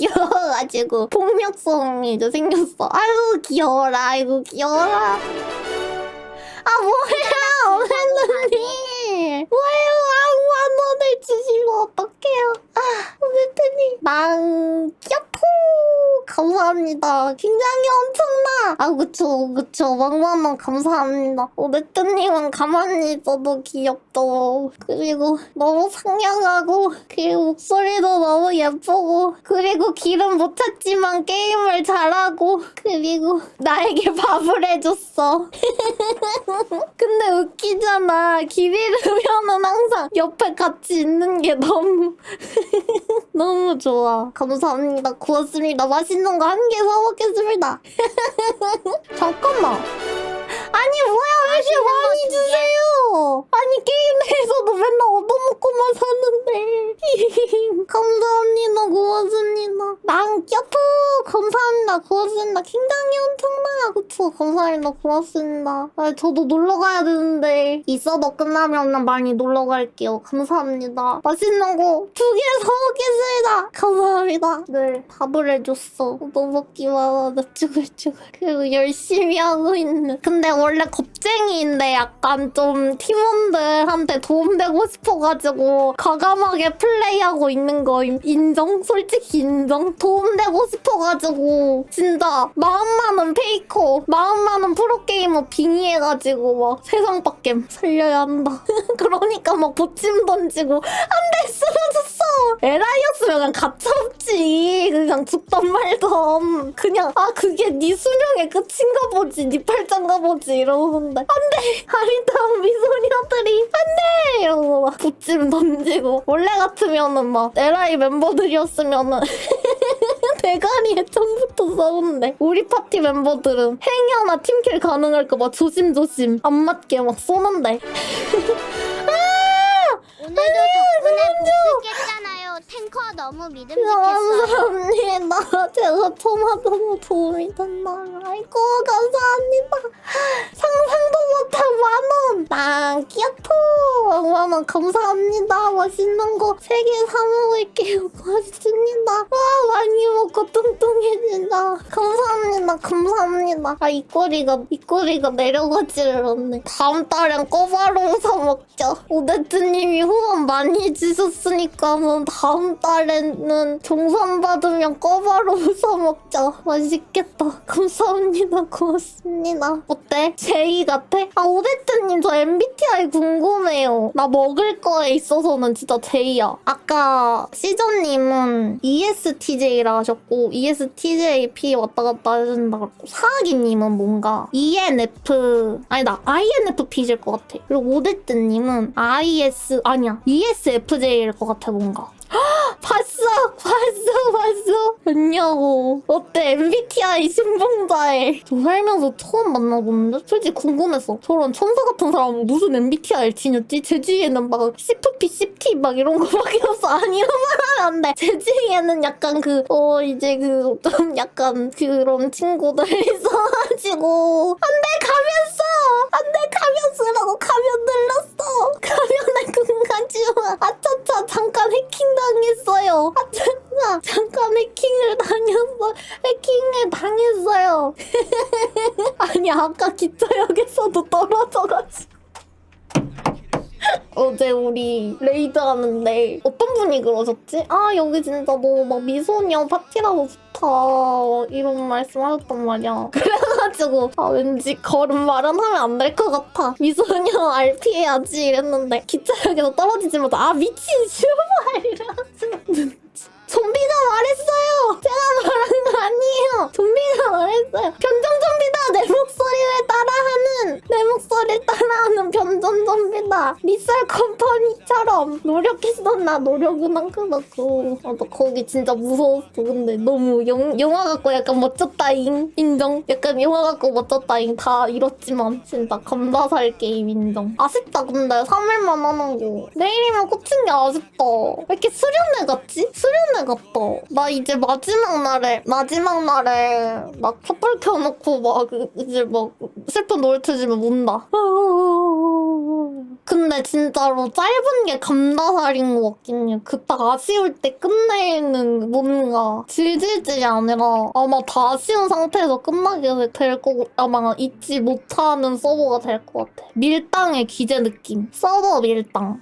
귀여워가지고 폭력성이 이제 생겼어. 아이고 귀여워라. 아이고 귀여워라. 아 뭐야 어른님 뭐예요 아무 원을 주시면 어떡해요 아 어른님 망겨포 감사합니다 굉장히 엄청나 아 그쵸 그쵸 왕만원 감사합니다 어른님은 가만히 있어도 귀엽다 그리고 너무 상냥하고 그리고 목소리도 너무 예쁘고 그리고 길은 못 찾지만 게임을 잘하고 그리고 나에게 밥을 해줬어 근데 웃기잖아. 길 잃으면은 항상 옆에 같이 있는 게 너무 너무 좋아. 감사합니다. 고맙습니다. 맛있는 거 한개 사먹겠습니다. 잠깐만. 아니 뭐야 왜 이렇게 많이 주세요? 아니 게임 내에서도 맨날 얻어먹고만 사는데. 감사합니다. 고맙습니다. 낭겨프 감사합니다. 고맙습니다. 굉장히 엄청나. 그쵸? 감사합니다. 고맙습니다. 아, 저도 놀러 가야 되는데 이 서버 끝나면 많이 놀러 갈게요. 감사합니다. 맛있는 거 두 개 사먹겠습니다. 감사합니다. 네, 밥을 해줬어. 너무 먹기만 하다 쭈글쭈글. 그리고 열심히 하고 있는. 근데 원래 겁쟁이인데 약간 좀 팀원들한테 도움되고 싶어가지고 과감하게 플레이하고 있는 거 인- 인정? 솔직히 인정? 도움되고 싶어가지고 진짜 마음만은 페이커 마음만은 프로게이머 빙의해가지고 막 세상 밖에 살려야 한다. 그러니까 막 보침 던지고 안돼 쓰러졌어! 에라이였으면 그냥 가차없지. 그냥 죽던 말던 그냥 아 그게 네 수명의 끝인가 보지 네 팔짱가 보지 이러는데. 안돼! 아리따운 미소녀들이 안돼! 이러고 막 보침 던지고. 원래 같으면은 막 에라이 멤버들이었으면은 대가리에 처음부터 싸우는데 우리 파티 멤버들은 행여나 팀킬 가능할까 봐 조심조심 안 맞게 막 쏘는데 오늘도 덕분에 못 쓰겠잖아요. 탱커 너무 믿음직했어요. 감사합니다. 제가 토마토로 도움이 된다. 아이고 감사합니다. 상상도 못한 만원. 난 귀엽고 만원 감사합니다. 맛있는 거 세 개 사 먹을게요. 고맙습니다. 와 많이 먹고 뚱뚱해진다. 감사합니다. 감사합니다. 아 입꼬리가 입꼬리가 내려가지를 않네. 다음 달엔 꼬바로우 사 먹자. 오데트님이 후원 많이 주셨으니까는 다음 달에는 정산 받으면 꼬바로우 사 먹자. 맛있겠다. 감사합니다. 고맙습니다. 어때? 제이 같아? 아 오데트님 저 MBTI 궁금해요. 나 먹을 거에 있어서는 진짜 제이야. 아까 시전님은 E ESTJ라 하셨고 ESTJP 왔다 갔다 해준다 그랬고 사하기님은 뭔가 ENF 아니다 INFP일 것 같아. 그리고 오데트님은 IS 아니야 ESFJ일 것 같아 뭔가. 봤어 봤어 봤냐고. 어때? MBTI 신봉자에. 저 살면서 처음 만나보는데 솔직히 궁금했어. 저런 천사 같은 사람 무슨 MBTI를 지녔지? 제 주위에는 막 CFP, CT 막 이런 거밖에 없어. 아니 이런 말 하면 안 돼. 제 주위에는 약간 그 어 이제 그 좀 약간 그런 친구들 있어가지고. 안 돼 가면 써! 안돼 가면 쓰라고. 가면 눌렀어. 가면에 금가지마 아차차 잠깐 해킹 당했어요. 아차 차 잠깐 해킹을 당했어 해킹을 당했어요. 아니 아까 기차역에서도 떨어져가지고. 어제 우리 레이드 하는데 어떤 분이 그러셨지? 아 여기 진짜 너무 막 미소녀 파티라서 좋다. 이런 말씀 하셨단 말이야. 그래가지고 아 왠지 그런 말은 하면 안 될 것 같아. 미소녀 RP 해야지 이랬는데 기차역에서 떨어지지마자. 아 미친 슈발 따라하는 변종 좀비다. 리썰 컴퍼니처럼 노력했었나 노력은 안 그렇고. 나도 거기 진짜 무서웠어. 근데 너무 영, 영화 같고 약간 멋졌다잉. 인정. 약간 영화 같고 멋졌다잉. 다 이렇지만 진짜 감자살 게임 인정. 아쉽다 근데. 3일만 하는 거. 내일이면 꽂힌 게 아쉽다. 왜 이렇게 수련회 같지? 수련회 같다. 나 이제 마지막 날에 마지막 날에 막 촛불 켜놓고 막 그- 이제 막 슬픈 노래 틀어주면 운다 근데 진짜로 짧은 게 감다살인 것 같긴 해요. 그딱 아쉬울 때 끝내는 뭔가 질질질이 아니라 아마 다 아쉬운 상태에서 끝나게 될 거고 아마 잊지 못하는 서버가 될 것 같아. 밀당의 기재 느낌. 서버 밀당.